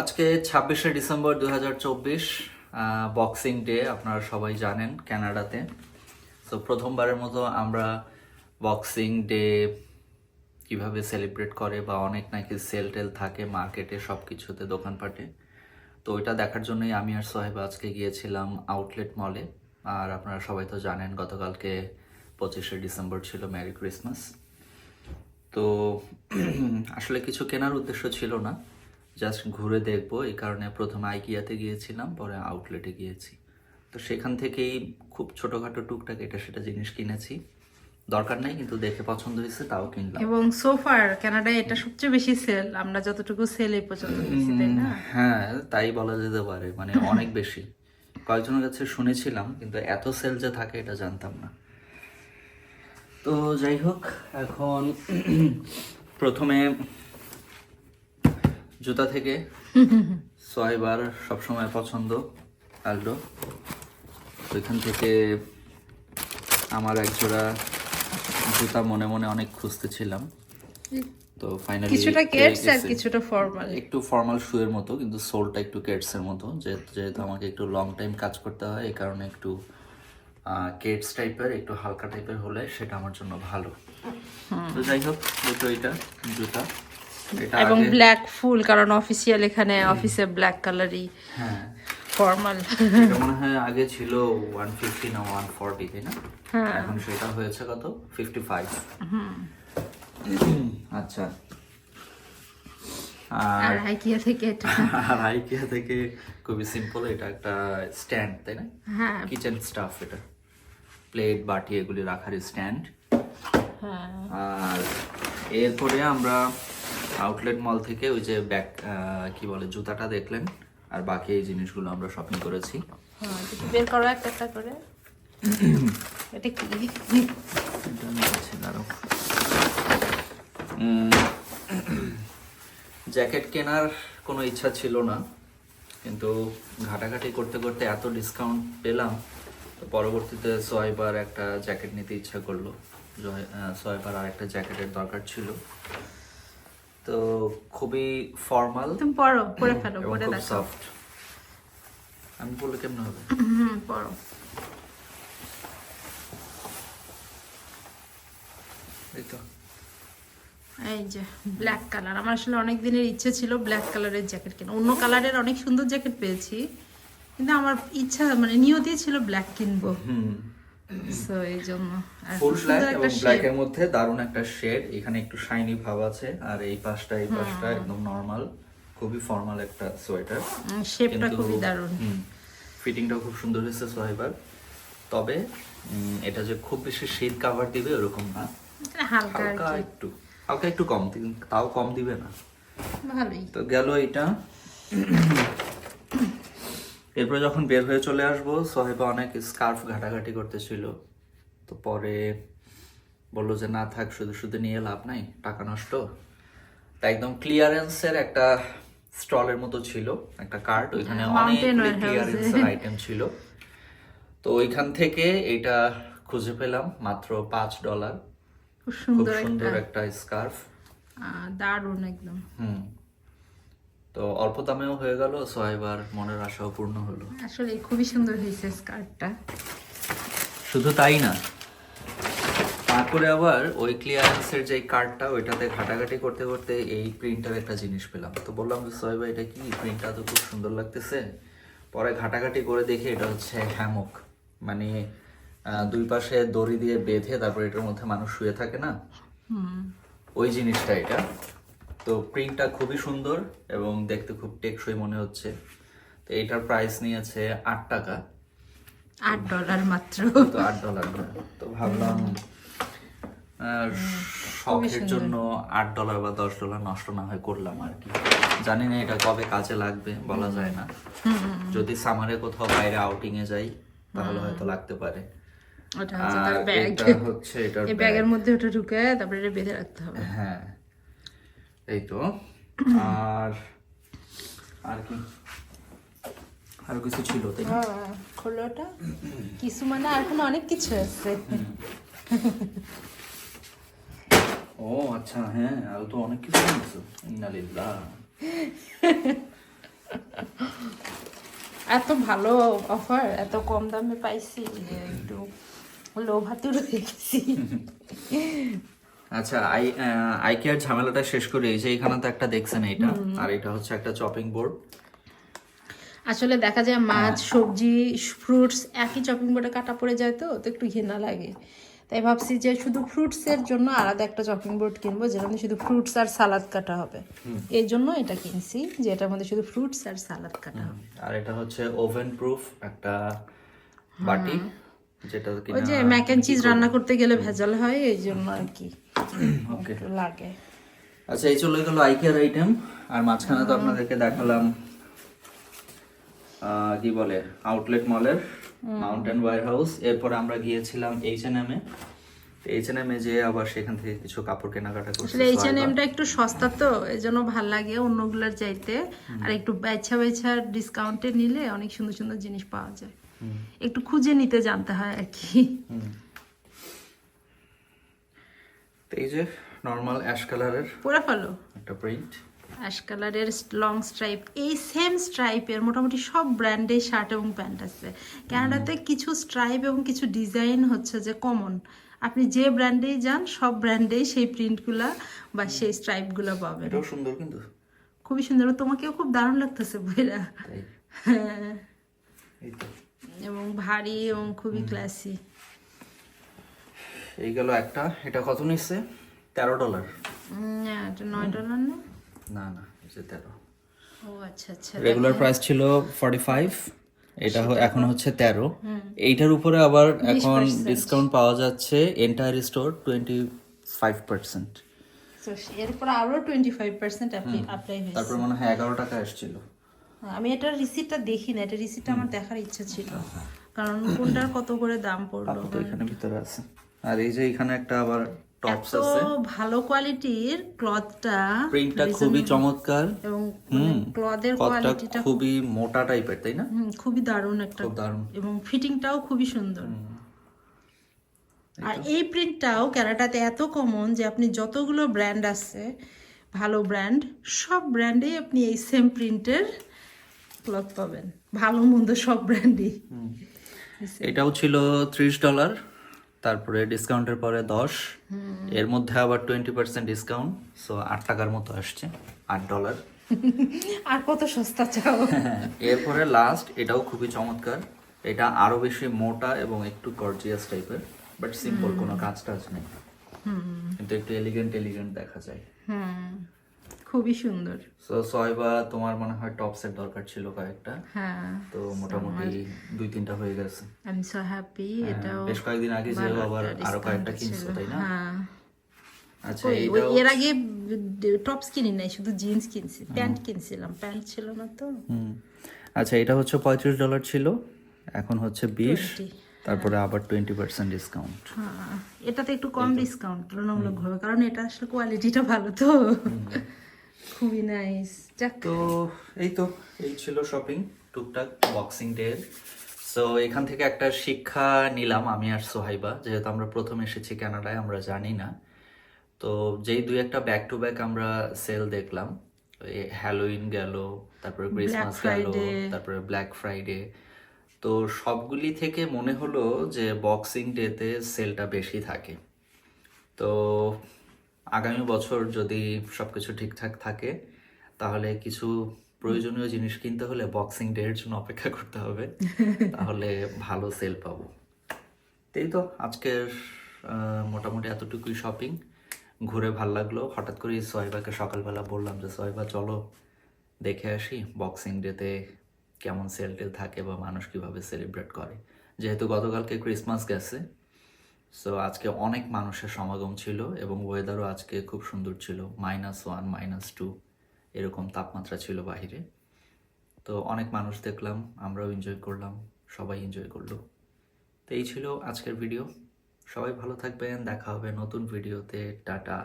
আজকে ছাব্বিশে ডিসেম্বর দু হাজার চব্বিশ বক্সিং ডে আপনারা সবাই জানেন কানাডাতে। তো প্রথমবারের মতো আমরা বক্সিং ডে কীভাবে সেলিব্রেট করে বা অনেক নাকি সেল টেল থাকে মার্কেটে সব কিছুতে দোকানপাটে। তো ওইটা দেখার জন্যই আমি আর সোহেব আজকে গিয়েছিলাম আউটলেট মলে আর আপনারা সবাই তো জানেন গতকালকে পঁচিশে ডিসেম্বর ছিল ম্যারি ক্রিসমাস তো আসলে কিছু কেনার উদ্দেশ্য ছিল না। জাস্ট ঘুরে দেখব এই কারণে প্রথমে আইকিয়াতে গিয়েছিলাম পরে আউটলেটে গিয়েছি। তো সেখান থেকেই খুব ছোটোখাটো টুকটাক এটা সেটা জিনিস কিনেছি। দরকার নাই কিন্তু দেখে পছন্দ হয়েছে তাও কিনলাম। এবং সোফার কানাডায় এটা সবচেয়ে বেশি সেল আমরা যতটুকু সেল এই পর্যন্ত তাই না? হ্যাঁ তাই বলা যেতে পারে মানে অনেক বেশি। কয়েকজনের কাছে শুনেছিলাম কিন্তু এত সেল যে থাকে এটা জানতাম না। তো যাই হোক এখন প্রথমে জুতা থেকে সোয়াইবার সবসময় পছন্দ আলডো ওইখান থেকে আমার এক জোড়া জুতা মনে মনে অনেক খুঁজতেছিলাম তো ফাইনালি কিছুটা কেটস আর কিছুটা ফর্মাল একটু ফর্মাল শুয়ের মতো কিন্তু সোলটা একটু কেটসের মতো। যেহেতু যেহেতু আমাকে একটু লং টাইম কাজ করতে হয় এই কারণে একটু কেটস টাইপের একটু হালকা টাইপের হলে সেটা আমার জন্য ভালো। তো যাই হোক দুটো এটা জুতা। এবং ব্ল্যাক ফুল কারণ অফিসিয়াল এখানে অফিসে ব্ল্যাক কালারই হ্যাঁ। ফর্মাল এটা মনে হয় আগে ছিল ওয়ান ফিফটি না ওয়ান ফর্টি তাই না? হ্যাঁ। এখন সেটা হয়েছে কত? ফিফটি ফাইভ আচ্ছা। আর আর আইকিয়া থেকে এটা। আর আইকিয়া থেকে খুবই সিম্পল এটা একটা স্ট্যান্ড তাই না? হ্যাঁ। কিচেন স্টাফ এটা। প্লেট বাটি এগুলি রাখার স্ট্যান্ড হ্যাঁ। আর এরপরে আমরা আউটলেট মল থেকে ওই যে ব্যাগ কি বলে জুতাটা দেখলেন? আর বাকি এই জিনিসগুলো আমরা শপিং করেছি। হ্যাঁ বের করো একটা একটা করে। এটা কি? এটা আমি দাঁড়াও। জ্যাকেট কেনার কোনো ইচ্ছা ছিল না কিন্তু ঘাটাঘাটি করতে করতে এত ডিসকাউন্ট পেলাম তো পরবর্তীতে সোয়াইবার একটা জ্যাকেট নিতে ইচ্ছা করল। সোয়াইবার আর একটা জ্যাকেটের দরকার ছিল। তো খুবই ফর্মাল তুমি পড়ো পড়ে ফেলো পড়ে দেখো। সফট আমি বললে কেমন হবে? হুম পড়ো। এই তো। এই যে ব্ল্যাক কালার আমার আসলে অনেক দিনের ইচ্ছে ছিল ব্ল্যাক কালারের জ্যাকেট কেনা অন্য কালারের অনেক সুন্দর জ্যাকেট পেয়েছি কিন্তু আমার ইচ্ছা মানে নিয়তই ছিল ব্ল্যাক কিনবো। হুম। সো এই জন্য ফুল ব্ল্যাক এবং একটা ব্ল্যাক এর মধ্যে দারুণ একটা শেড এখানে একটু শাইনি ভাব আছে। আর এই পাশটা এই পাশটা একদম নরমাল খুবই ফর্মাল একটা সোয়েটার শেপটা খুবই দারুণ। ফিটিংটাও খুব সুন্দর হয়েছে সোহেবার তবে এটা যে খুব বেশি শীত কাভার দিবে ওরকম না। হালকা একটু হালকা একটু কম তাও কম দিবে না। ভালোই। তো গেল এটা এরপরে যখন বের হয়ে চলে আসব সোহেবা অনেক স্কার্ফ ঘাটাঘাটি করতেছিল। তো পরে বলল যে না থাক শুধু শুধু নিয়ে লাভ নাই টাকা নষ্ট। তা একদম ক্লিয়ারেন্সের একটা স্টলের মতো ছিল একটা কার্ট ওইখানে অনেক ক্লিয়ারেন্সের আইটেম ছিল। তো ওইখান থেকে এটা খুঁজে পেলাম মাত্র পাঁচ ডলার খুব সুন্দর একটা স্কার্ফ দারুণ একদম। হুম। তো অল্প দামেও হয়ে গেল সোহেবার মনের আশাও পূর্ণ হলো। আসলে খুবই সুন্দর হয়েছে স্কার্টটা। শুধু তাই না তারপরে আবার ওই ক্লিয়ারেন্সের যে কার্ডটা ওইটাতে ঘাটাঘাটি করতে করতে এই প্রিন্টার একটা জিনিস পেলাম। তো বললাম যে সোহেবা এটা কি? প্রিন্টটা তো খুব সুন্দর লাগতেছে। পরে ঘাটাঘাটি করে দেখে এটা হচ্ছে হ্যামক। মানে দুই পাশে দড়ি দিয়ে বেঁধে তারপর এটার মধ্যে মানুষ শুয়ে থাকে না? ওই জিনিসটা এটা। তো প্রিন্টটা খুবই সুন্দর এবং দেখতে খুব টেকসই মনে হচ্ছে। তো এটার প্রাইস নিয়েছে আট টাকা। আট ডলার মাত্র। তো আট ডলার তো ভাবলাম শখের জন্য আট ডলার বা দশ ডলার নষ্ট না হয় করলাম আর কি। জানি না এটা কবে কাজে লাগবে বলা যায় না। যদি সামারে কোথাও বাইরে আউটিং এ যাই তাহলে হয়তো লাগতে পারে। ওটা হচ্ছে তার ব্যাগ এটা হচ্ছে এই ব্যাগের মধ্যে ওটা ঢুকে তারপরে এটা বেঁধে রাখতে হবে। হ্যাঁ। এই তো আর আর কি? আর কিছু ছিল তাই? হ্যাঁ খোলো ওটা কিছু মানে আর কোনো অনেক কিছু আছে। ও আচ্ছা হ্যাঁ আর তো অনেক কিছু নিয়েছো ইন্নালিল্লাহ। এত ভালো অফার এত কম দামে পাইছি একটু লোভাতুর হয়ে গেছি। আচ্ছা আই আইকেয়ার ঝামেলাটা শেষ করে এই যে এখানে তো একটা দেখছেন এটা আর এটা হচ্ছে একটা চপিং বোর্ড আসলে দেখা যায় মাছ সবজি ফ্রুটস একই চপিং বোর্ডে কাটা পড়ে যায় তো তো একটু ঘৃণা লাগে। তাই ভাবছি যে শুধু ফ্রুটসের জন্য আলাদা একটা চপিং বোর্ড কিনবো মধ্যে শুধু ফ্রুটস আর সালাদ কাটা হবে। এই জন্য এটা কিনছি যে এটার মধ্যে শুধু ফ্রুটস আর সালাদ কাটা হবে। আর এটা হচ্ছে ওভেন প্রুফ একটা বাটি যেটা ওই যে ম্যাক অ্যান্ড চিজ রান্না করতে গেলে ভেজাল হয় এই জন্য আর কি। ওকে লাগে। আচ্ছা এই চলে গেল আইকেয়ার আইটেম আর মাঝখানে তো আপনাদেরকে দেখালাম কি বলে আউটলেট মলের মাউন্টেন ওয়ার হাউস এরপর আমরা গিয়েছিলাম এইচ এন এম এ। এইচ এন এম এ যে আবার সেখান থেকে কিছু কাপড় কেনাকাটা করছি। এইচ এন এমটা একটু সস্তা তো এই জন্য ভালো লাগে অন্যগুলোর চাইতে। আর একটু বেছা বেছা ডিসকাউন্টে নিলে অনেক সুন্দর সুন্দর জিনিস পাওয়া যায়। একটু খুঁজে নিতে জানতে হয় আর কি। তো এই যে নর্মাল অ্যাশ কালারের পরে ফেলো একটা প্রিন্ট অ্যাশ কালারের লং স্ট্রাইপ এই সেম স্ট্রাইপের মোটামুটি সব ব্র্যান্ডে শার্ট এবং প্যান্ট আছে। কানাডাতে কিছু স্ট্রাইপ এবং কিছু ডিজাইন হচ্ছে যে কমন আপনি যে ব্র্যান্ডেই যান সব ব্র্যান্ডেই সেই প্রিন্টগুলা বা সেই স্ট্রাইপগুলো পাবেন। এটাও সুন্দর কিন্তু। খুবই সুন্দর তোমাকেও খুব দারুণ লাগতেছে বইরা। হ্যাঁ। এবং ভারী এবং খুবই ক্লাসি এই গেল একটা। এটা কত নিচ্ছে? তেরো ডলার। এটা নয় ডলার না? না না তেরো। ও আচ্ছা আচ্ছা রেগুলার প্রাইস ছিল ফর্টি ফাইভ এটা এখন হচ্ছে তেরো। এইটার উপরে আবার এখন ডিসকাউন্ট পাওয়া যাচ্ছে entire store twenty five percent এরপর আরও টোয়েন্টি ফাইভ পার্সেন্ট অ্যাপ্লাই হয়েছে। তারপর মনে হয় এগারো টাকা আসছিল আমি এটার রিসিপ্টটা দেখি না এটা রিসিপ্টটা আমার দেখার ইচ্ছা ছিল। কারণ কোনটার কত করে দাম পড়ল এখানে ভিতরে আছে। আর এই যে এখানে একটা আবার টপস তো আছে। ভালো কোয়ালিটির ক্লথটা প্রিন্টটা খুবই চমৎকার। এবং ক্লথের কোয়ালিটিটা খুবই মোটা টাইপের তাই না? খুবই দারুণ একটা। খুব দারুণ। এবং ফিটিংটাও খুবই সুন্দর। আর এই প্রিন্টটাও ক্যারাটাতে এত কমন যে আপনি যতগুলো ব্র্যান্ড আছে ভালো ব্র্যান্ড সব ব্র্যান্ডেই আপনি এই সেম প্রিন্টের ক্লথ পাবেন। ভালো মন্দ সব ব্র্যান্ডই এটাও ছিল ত্রিশ ডলার তারপরে ডিসকাউন্টের পরে দশ। এর মধ্যে আবার টোয়েন্টি পার্সেন্ট ডিসকাউন্ট সো আট টাকার মতো আসছে আট ডলার আর কত সস্তা চাও? এরপরে লাস্ট এটাও খুবই চমৎকার। এটা আরও বেশি মোটা এবং একটু গর্জিয়াস টাইপের বাট সিম্পল কোনো কাজ টাজ নেই। কিন্তু একটু এলিগেন্ট এলিগেন্ট দেখা যায়। হুম। খুবই সুন্দর। সো সয়বা তোমার মনে হয় টপসের দরকার ছিল কয়েকটা? হ্যাঁ তো মোটামুটি দুই তিনটা হয়ে গেছে। আই এম সো হ্যাপি এটাও বেশ কয়েকদিন আগে যে আবার আরও কয়েকটা কিনছো তাই না? হ্যাঁ। আচ্ছা এর আগে টপস কিনি নাই শুধু জিন্স কিনছি প্যান্ট কিনছিলাম প্যান্ট ছিল না তো। হুম। আচ্ছা এটা হচ্ছে পঁয়ত্রিশ ডলার ছিল এখন হচ্ছে বিশ 20 তারপরে আবার টোয়েন্টি পার্সেন্ট ডিসকাউন্ট হ্যাঁ এটাতে একটু কম ডিসকাউন্ট তুলনামূলক ভাবে কারণ এটা আসলে কোয়ালিটিটা ভালো তো। খুবই নাইস যাক। তো এই তো এই ছিল শপিং টুকটাক বক্সিং ডে সো এখান থেকে একটা শিক্ষা নিলাম আমি আর সোহাইবা যেহেতু আমরা প্রথম এসেছি কানাডায় আমরা জানি না। তো যেই দুই একটা ব্যাক টু ব্যাক আমরা সেল দেখলাম হ্যালোইন গেল তারপরে ক্রিসমাস গেল। তারপরে ব্ল্যাক ফ্রাইডে তো সবগুলি থেকে মনে হলো যে বক্সিং ডেতে সেলটা বেশি থাকে। তো আগামী বছর যদি সবকিছু ঠিকঠাক থাকে তাহলে কিছু প্রয়োজনীয় জিনিস কিনতে হলে বক্সিং ডে এর জন্য অপেক্ষা করতে হবে। তাহলে ভালো সেল পাবো। তাই তো আজকের মোটামুটি এতটুকুই শপিং ঘুরে ভালো লাগল। হঠাৎ করে সোহেবাকে সকালবেলা বললাম যে সোহেবা চলো দেখে আসি বক্সিং ডেতে কেমন সেল টেল থাকে বা মানুষ কীভাবে সেলিব্রেট করে। যেহেতু গতকালকে ক্রিসমাস গেছে সো আজকে অনেক মানুষের সমাগম ছিল এবং ওয়েদারও আজকে খুব সুন্দর ছিল। মাইনাস ওয়ান মাইনাস টু এরকম তাপমাত্রা ছিল বাহিরে। তো অনেক মানুষ দেখলাম, আমরাও এনজয় করলাম, সবাই এনজয় করল। তো এই ছিল আজকের ভিডিও সবাই ভালো থাকবেন, দেখা হবে নতুন ভিডিওতে টাটা।